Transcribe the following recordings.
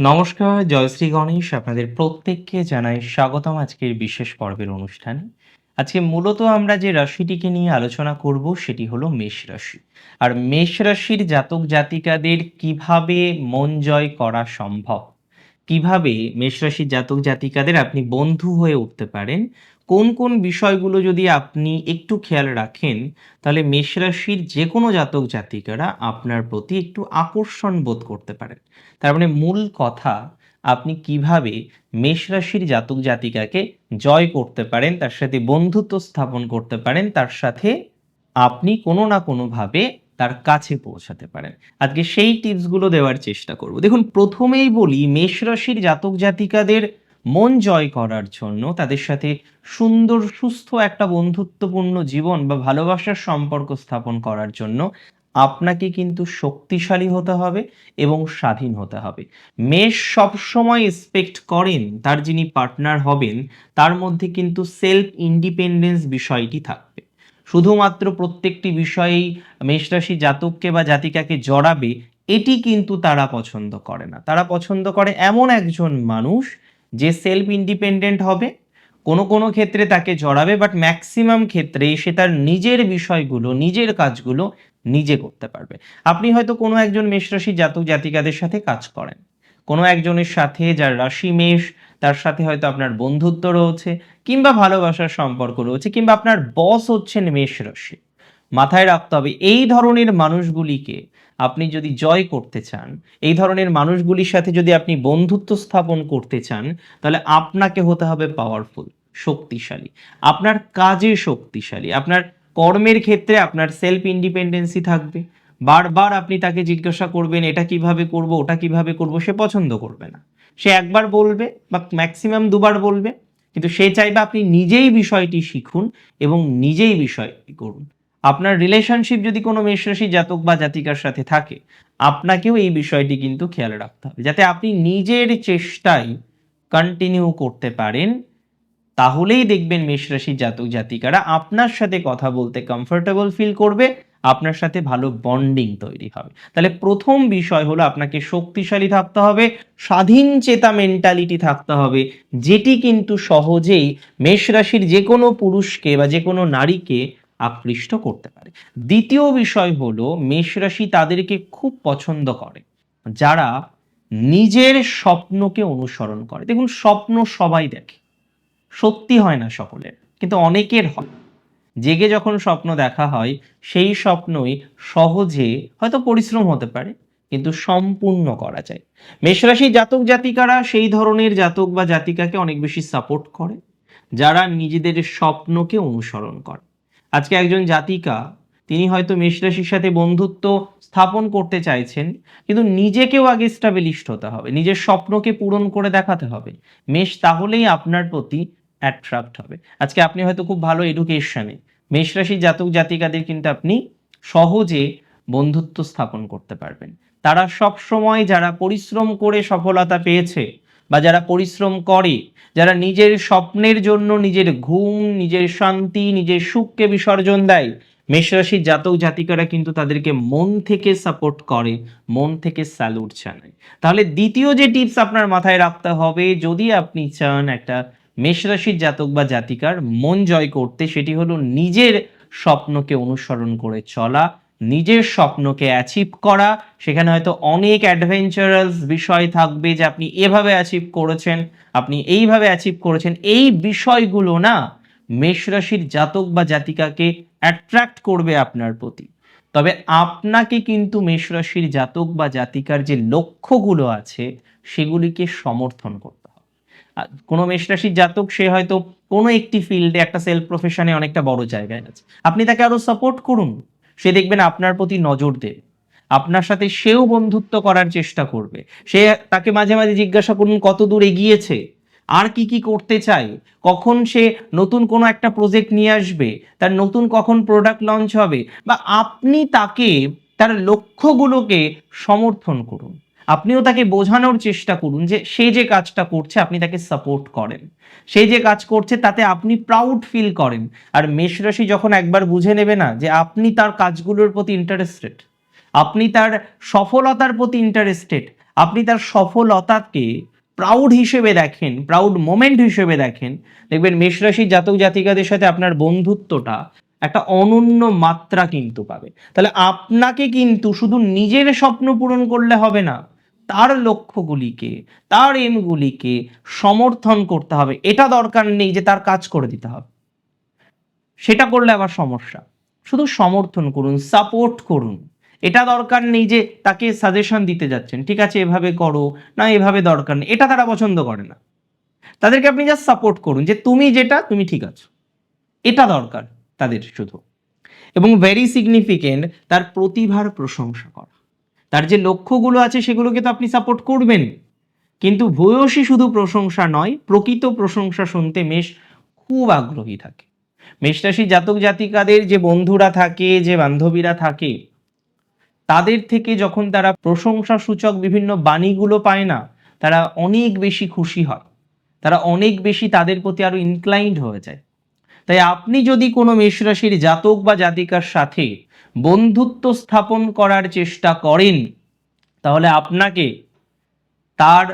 নমস্কার জয়শ্রী গণেশ। আপনাদের প্রত্যেককে জানাই স্বাগতম আজকের বিশেষ পর্বের অনুষ্ঠানে। আজকে মূলত আমরা যে রাশিটিকে নিয়ে আলোচনা করব, সেটি হলো মেষ রাশি। আর মেষ রাশির জাতক জাতিকাদের কীভাবে মন জয় করা সম্ভব? কীভাবে মেষ রাশির জাতক জাতিকাদের আপনি বন্ধু হয়ে উঠতে পারেন? কোন কোন বিষয়গুলো যদি আপনি একটু খেয়াল রাখেন, তাহলে মেষ রাশির যে কোনো জাতক জাতিকারা আপনার প্রতি একটু আকর্ষণ বোধ করতে পারেন। তার মানে মূল কথা, আপনি কীভাবে মেষ রাশির জাতক জাতিকাকে জয় করতে পারেন, তার সাথে বন্ধুত্ব স্থাপন করতে পারেন, তার সাথে আপনি কোনো না কোনোভাবে তার কাছে পৌঁছাতে পারেন। আজকে সেই টিপসগুলো দেওয়ার চেষ্টা করব। দেখুন, প্রথমেই বলি, মেষ রাশির জাতক জাতিকাদের মন জয় করার জন্য তাদের সাথে সুন্দর, সুস্থ একটা বন্ধুত্বপূর্ণ জীবন বা ভালোবাসার সম্পর্ক স্থাপন করার জন্য আপনাকে কিন্তু শক্তিশালী হতে হবে এবং স্বাধীন হতে হবে। মেষ সবসময় এক্সপেক্ট করেন তার যিনি পার্টনার হবেন, তার মধ্যে কিন্তু সেলফ ইন্ডিপেন্ডেন্স বিষয়টি থাকবে। শুধুমাত্র প্রত্যেকটি বিষয়েই মেষরাশি জাতককে বা জাতিকাকে জড়াবে, এটি কিন্তু তারা পছন্দ করে না। তারা পছন্দ করে এমন একজন মানুষ যে সেলফ ইন্ডিপেন্ডেন্ট হবে, কোনো কোনো ক্ষেত্রে তাকে জড়াবে বাট ম্যাক্সিমাম ক্ষেত্রে সে তার নিজের বিষয়গুলো, নিজের কাজগুলো নিজে করতে পারবে। আপনি হয়তো কোনো একজন মেষরাশি জাতক জাতিকাদের সাথে কাজ করেন। কোনো একজনের সাথে যার রাশি মেষ, তার সাথে হয়তো আপনার বন্ধুত্ব রয়েছে, কিংবা ভালোবাসার সম্পর্ক রয়েছে, কিংবা আপনার বস হচ্ছেন মেষ রাশি মাথায় রাখতে হবে, এই ধরনের মানুষগুলিকে আপনি যদি জয় করতে চান, এই ধরনের মানুষগুলির সাথে যদি আপনি বন্ধুত্ব স্থাপন করতে চান, তাহলে আপনাকে হতে হবে পাওয়ারফুল শক্তিশালী। আপনার কাজে শক্তিশালী, আপনার কর্মের ক্ষেত্রে আপনার সেলফ ইন্ডিপেন্ডেন্সি থাকবে। বারবার আপনি তাকে জিজ্ঞাসা করবেন, এটা কীভাবে করব, ওটা কীভাবে করব? সে পছন্দ করবে না। সে একবার বলবে বা ম্যাক্সিমাম দুবার বলবে, কিন্তু সে চাইবে আপনি নিজেই বিষয়টি শিখুন এবং নিজেই বিষয়টি করুন। আপনার রিলেশনশিপ যদি কোনো মেষরাশি জাতক বা জাতিকার সাথে থাকে, আপনাকেও এই বিষয়টি কিন্তু খেয়াল রাখতে হবে। যাতে আপনি নিজের চেষ্টায় কন্টিনিউ করতে পারেন, তাহলেই দেখবেন মেষরাশি জাতক জাতিকারা আপনার সাথে কথা বলতে কমফোর্টেবল ফিল করবে, আপনার সাথে ভালো বন্ডিং তৈরি হবে। তাহলে প্রথম বিষয় হলো আপনাকে শক্তিশালী থাকতে হবে, স্বাধীন চেতা মেন্টালিটি থাকতে হবে, যেটি কিন্তু সহজেই মেষ রাশির যে কোনো পুরুষকে বা যে কোনো নারীকে আকৃষ্ট করতে পারে। দ্বিতীয় বিষয় হলো মেষ রাশি তাদেরকে খুব পছন্দ করে। যারা নিজের স্বপ্নকে অনুসরণ করে। দেখুন, স্বপ্ন সবাই দেখে। সত্যি হয় না সকলের, কিন্তু অনেকের হয়। জেগে যখন স্বপ্ন দেখা হয়, সেই স্বপ্নই সহজে হয়তো পরিশ্রম হতে পারে, কিন্তু সম্পূর্ণ করা যায়। মেষরাশি জাতক জাতিকারা সেই ধরনের জাতক বা জাতিকাকে অনেক বেশি সাপোর্ট করে, যারা নিজেদের স্বপ্নকে অনুসরণ করে। আজকে একজন জাতিকা, তিনি হয়তো মেষরাশির সাথে বন্ধুত্ব স্থাপন করতে চাইছেন, কিন্তু নিজেকেও আগে স্টাবলিশড হতে হবে, নিজের স্বপ্নকে পূরণ করে দেখাতে হবে। মেষ তাহলেই আপনার প্রতি অ্যাট্রাক্ট হবে। আজকে আপনি হয়তো খুব ভালো এডুকেশনে মেষরাশি জাতক জাতিকাদের কিন্তু আপনি সহজে বন্ধুত্ব স্থাপন করতে পারবেন। তারা সব সময় যারা পরিশ্রম করে সফলতা পেয়েছে বা যারা পরিশ্রম করে, যারা নিজের স্বপ্নের জন্য নিজের ঘুম, নিজের শান্তি, নিজের সুখকে বিসর্জন দেয়, মেষরাশির জাতক জাতিকারা কিন্তু তাদেরকে মন থেকে সাপোর্ট করে, মন থেকে স্যালুট জানায়। তাহলে দ্বিতীয় যে টিপস আপনার মাথায় রাখতে হবে, যদি আপনি চান একটা মেষরাশির জাতক বা জাতিকার মন জয় করতে, সেটি হলো নিজের স্বপ্নকে অনুসরণ করে চলা নিজের স্বপ্নকে অ্যাচিভ করা। সেখানে হয়তো অনেক অ্যাডভেঞ্চারাস বিষয় থাকবে যে আপনি এভাবে অ্যাচিভ করেছেন, আপনি এইভাবে অ্যাচিভ করেছেন। এই বিষয়গুলো না মেষরাশির জাতক বা জাতিকাকে অ্যাট্রাক্ট করবে আপনার প্রতি। তবে আপনাকে কিন্তু মেষরাশির জাতক বা জাতিকার যে লক্ষ্যগুলো আছে, সেগুলিকে সমর্থন করতে হবে। কোনো মেষরাশির জাতক, সে হয়তো কোনো একটি ফিল্ডে একটা সেলফ প্রফেশনে অনেকটা বড় জায়গায় আছে। আপনি তাকে আরও সাপোর্ট করুন। সে দেখবেন আপনার প্রতি নজর দেবে আপনার সাথে সেও বন্ধুত্ব করার চেষ্টা করবে। সে তাকে মাঝে মাঝে জিজ্ঞাসা করুন, কত দূর এগিয়েছে? আর কি কি করতে চায়? কখন সে নতুন কোনো একটা প্রজেক্ট নিয়ে আসবে? তার নতুন কখন প্রোডাক্ট লঞ্চ হবে? বা আপনি তাকে, তার লক্ষ্যগুলোকে সমর্থন করুন। আপনিও তাকে বোঝানোর চেষ্টা করুন যে সে যে কাজটা করছে, আপনি তাকে সাপোর্ট করেন। সে যে কাজ করছে, তাতে আপনি প্রাউড ফিল করেন। আর মেষ রাশি যখন একবার বুঝে নেবে না যে আপনি তার কাজগুলোর প্রতি ইন্টারেস্টেড আপনি তার সফলতার প্রতি ইন্টারেস্টেড আপনি তার সফলতাকে প্রাউড হিসেবে দেখেন প্রাউড মোমেন্ট হিসেবে দেখেন, দেখবেন মেষ রাশির জাতক জাতিকাদের সাথে আপনার বন্ধুত্বটা একটা অনন্য মাত্রা কিন্তু পাবে। তাহলে আপনাকে কিন্তু শুধু নিজের স্বপ্ন পূরণ করলে হবে না তার লক্ষ্যগুলিকে, তার এমগুলিকে সমর্থন করতে হবে। এটা দরকার নেই যে তার কাজ করে দিতে হবে। সেটা করলে আবার সমস্যা। শুধু সমর্থন করুন সাপোর্ট করুন। এটা দরকার নেই যে তাকে সাজেশন দিতে যাচ্ছেন, ঠিক আছে, এভাবে করো, না, এভাবে দরকার নেই। এটা তারা পছন্দ করে না। তাদেরকে আপনি জাস্ট সাপোর্ট করুন যে, তুমি যেটা, তুমি ঠিক আছো। এটা দরকার তাদের শুধু। এবং ভেরি সিগনিফিকেন্ট তার প্রতিভার প্রশংসা করা। তার যে লক্ষ্যগুলো আছে সেগুলোকে তো আপনি সাপোর্ট করবেন। কিন্তু ভূয়সী শুধু প্রশংসা নয়, প্রকৃত প্রশংসা শুনতে মেষ খুব আগ্রহী থাকে। মেষরাশি জাতক জাতিকাদের যে বন্ধুরা থাকে, যে বান্ধবীরা থাকে, তাদের থেকে যখন তারা প্রশংসা সূচক বিভিন্ন বাণীগুলো পায় না, তারা অনেক বেশি খুশি হয়। তারা অনেক বেশি তাদের প্রতি আরও ইনক্লাইন্ড হয়ে যায়। তাই আপনি যদি কোনো মেষরাশির জাতক বা জাতিকার সাথে বন্ধুত্ব স্থাপন করার চেষ্টা করেন, তাহলে আপনাকে তার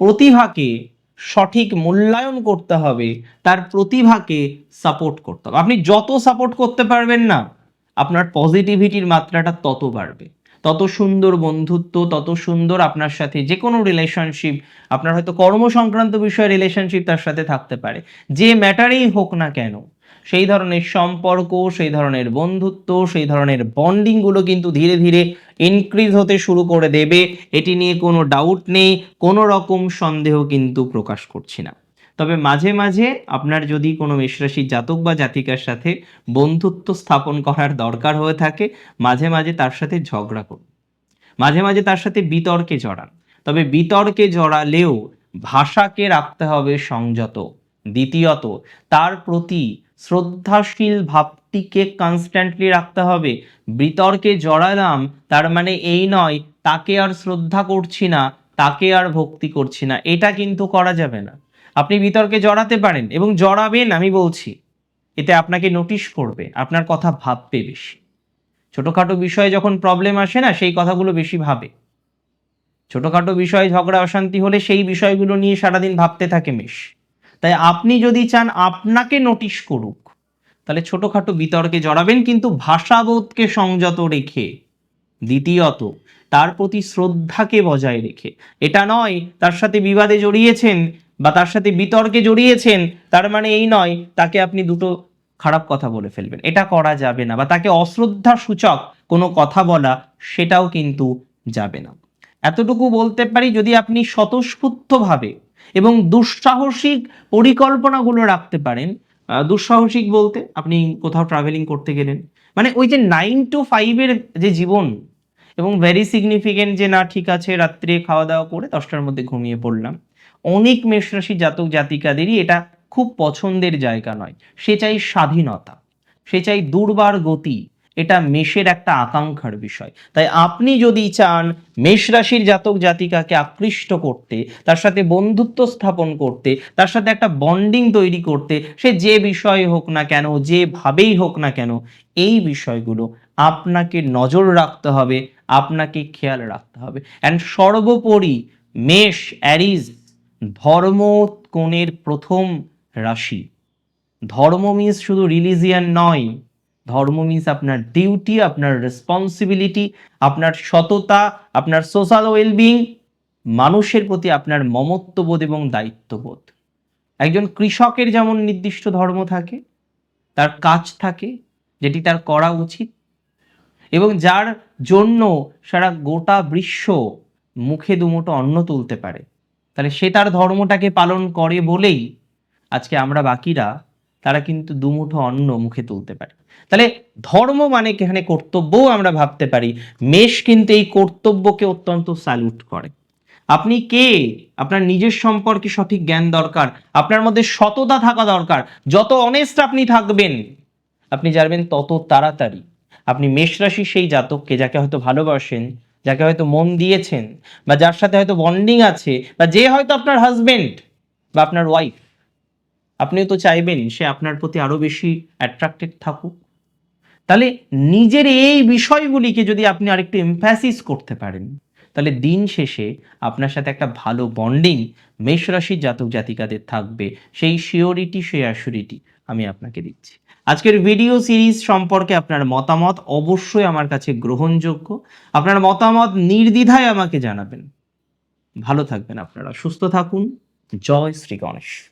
প্রতিভাকে সঠিক মূল্যায়ন করতে হবে, তার প্রতিভাকে সাপোর্ট করতে হবে। আপনি যত সাপোর্ট করতে পারবেন না, আপনার পজিটিভিটির মাত্রাটা তত বাড়বে। তত সুন্দর বন্ধুত্ব, তত সুন্দর আপনার সাথে যে কোনো রিলেশনশিপ আপনার হয়তো কর্ম সংক্রান্ত বিষয়ে রিলেশনশিপ তার সাথে থাকতে পারে। যে ম্যাটারেই হোক না কেন সেই ধরনের সম্পর্ক, সেই ধরনের বন্ধুত্ব, সেই ধরনের বন্ডিংগুলো কিন্তু ধীরে ধীরে ইনক্রিজ হতে শুরু করে দেবে। এটি নিয়ে কোনো ডাউট নেই, কোনো রকম সন্দেহ কিন্তু প্রকাশ করছি না। তবে মাঝে মাঝে আপনার যদি কোনো মেষরাশির জাতক বা জাতিকার সাথে বন্ধুত্ব স্থাপন করার দরকার হয়ে থাকে, মাঝে মাঝে তার সাথে ঝগড়া করুন। মাঝে মাঝে তার সাথে বিতর্কে জড়ান। তবে বিতর্কে জড়ালেও ভাষাকে রাখতে হবে সংযত। দ্বিতীয়ত, তার প্রতি শ্রদ্ধাশীল ভাবটিকে কনস্ট্যান্টলি রাখতে হবে। বিতর্কে জড়ালাম, তার মানে এই নয়, তাকে আর শ্রদ্ধা করছি না, তাকে আর ভক্তি করছি না। এটা কিন্তু করা যাবে না। আপনি বিতর্কে জড়াতে পারেন এবং জড়াবেন, আমি বলছি। এতে আপনাকে নোটিশ করবে, আপনার কথা ভাববে বেশি। ছোটোখাটো বিষয়ে যখন প্রবলেম আসে না, সেই কথাগুলো বেশি ভাবে। ছোটোখাটো বিষয়ে ঝগড়া, অশান্তি হলে সেই বিষয়গুলো নিয়ে সারাদিন ভাবতে থাকে মেশ। তাই আপনি যদি চান আপনাকে নোটিশ করুক, তাহলে ছোটোখাটো বিতর্কে জড়াবেন, কিন্তু ভাষাবোধকে সংযত রেখে, দ্বিতীয়ত, তার প্রতি শ্রদ্ধাকে বজায় রেখে। এটা নয়, তার সাথে বিবাদে জড়িয়েছেন বা তার সাথে বিতর্কে জড়িয়েছেন, তার মানে এই নয়, তাকে আপনি দুটো খারাপ কথা বলে ফেলবেন। এটা করা যাবে না বা তাকে অশ্রদ্ধা সূচক কোনো কথা বলা, সেটাও কিন্তু যাবে না। এতটুকু বলতে পারি, যদি আপনি স্বতঃস্ফূর্তভাবে এবং দুঃসাহসিক পরিকল্পনাগুলো রাখতে পারেন। দুঃসাহসিক বলতে আপনি কোথাও ট্রাভেলিং করতে গেলেন। মানে ওই যে নাইন টু ফাইভের যে জীবন এবং ভেরি সিগনিফিকেন্ট যে, না, ঠিক আছে, রাত্রে খাওয়া দাওয়া করে দশটার মধ্যে ঘুমিয়ে পড়লাম। অনেক মেষরাশি জাতক জাতিকাদেরই এটা খুব পছন্দের জায়গা নয়। সে চাই স্বাধীনতা, সে চাই দুর্বার গতি এটা মেষের একটা আকাঙ্ক্ষার বিষয়। তাই আপনি যদি চান মেষ রাশির জাতক জাতিকাকে আকৃষ্ট করতে, তার সাথে বন্ধুত্ব স্থাপন করতে, তার সাথে একটা বন্ডিং তৈরি করতে, সে যে বিষয় হোক না কেন, যেভাবেই হোক না কেন, এই বিষয়গুলো আপনাকে নজর রাখতে হবে, আপনাকে খেয়াল রাখতে হবে। অ্যান্ড সর্বোপরি মেষ, অ্যারিজ, ধর্ম কোণের প্রথম রাশি। ধর্ম মিন্স শুধু রিলিজিয়ান নয় ধর্ম মিন্স আপনার ডিউটি আপনার রেসপন্সিবিলিটি আপনার সততা, আপনার সোশ্যাল ওয়েলবিং মানুষের প্রতি আপনার মমত্ববোধ এবং দায়িত্ববোধ। একজন কৃষকের যেমন নির্দিষ্ট ধর্ম থাকে, তার কাজ থাকে, যেটি তার করা উচিত, এবং যার জন্য সারা গোটা বিশ্ব মুখে দুমুটো অন্ন তুলতে পারে, তাহলে সে তার ধর্মটাকে পালন করে বলেই আজকে আমরা বাকিরা, তারা কিন্তু দুমুঠো অন্ন মুখে তুলতে পারে। তাহলে ধর্ম মানে এখানে কর্তব্যও আমরা ভাবতে পারি। মেষ কিন্তু এই কর্তব্যকে অত্যন্ত স্যালুট করে। আপনি কে? আপনার নিজের সম্পর্কে সঠিক জ্ঞান দরকার। আপনার মধ্যে সততা থাকা দরকার। যত অনেস্ট আপনি থাকবেন, আপনি জানবেন তত তাড়াতাড়ি। আপনি মেষ রাশি সেই জাতককে যাকে হয়তো ভালোবাসেন, যাকে হয়তো মন দিয়েছেন, বা যার সাথে হয়তো বন্ডিং আছে, বা যে হয়তো আপনার হাজবেন্ড বা আপনার ওয়াইফ আপনিও তো চাইবেন সে আপনার প্রতি আরও বেশি অ্যাট্রাক্টেড থাকুক। তাহলে নিজের এই বিষয়গুলিকে যদি আপনি আরেকটু এমফ্যাসিস করতে পারেন, তাহলে দিন শেষে আপনার সাথে একটা ভালো বন্ডিং মেষ রাশির জাতক জাতিকাদের থাকবে। সেই শিওরিটি সেই অ্যাসুরিটি আমি আপনাকে দিচ্ছি। আজকের ভিডিও সিরিজ সম্পর্কে আপনার মতামত অবশ্যই আমার কাছে গ্রহণযোগ্য। আপনার মতামত নির্দ্বিধায় আমাকে জানাবেন। ভালো থাকবেন আপনারা, সুস্থ থাকুন। জয় শ্রী গণেশ।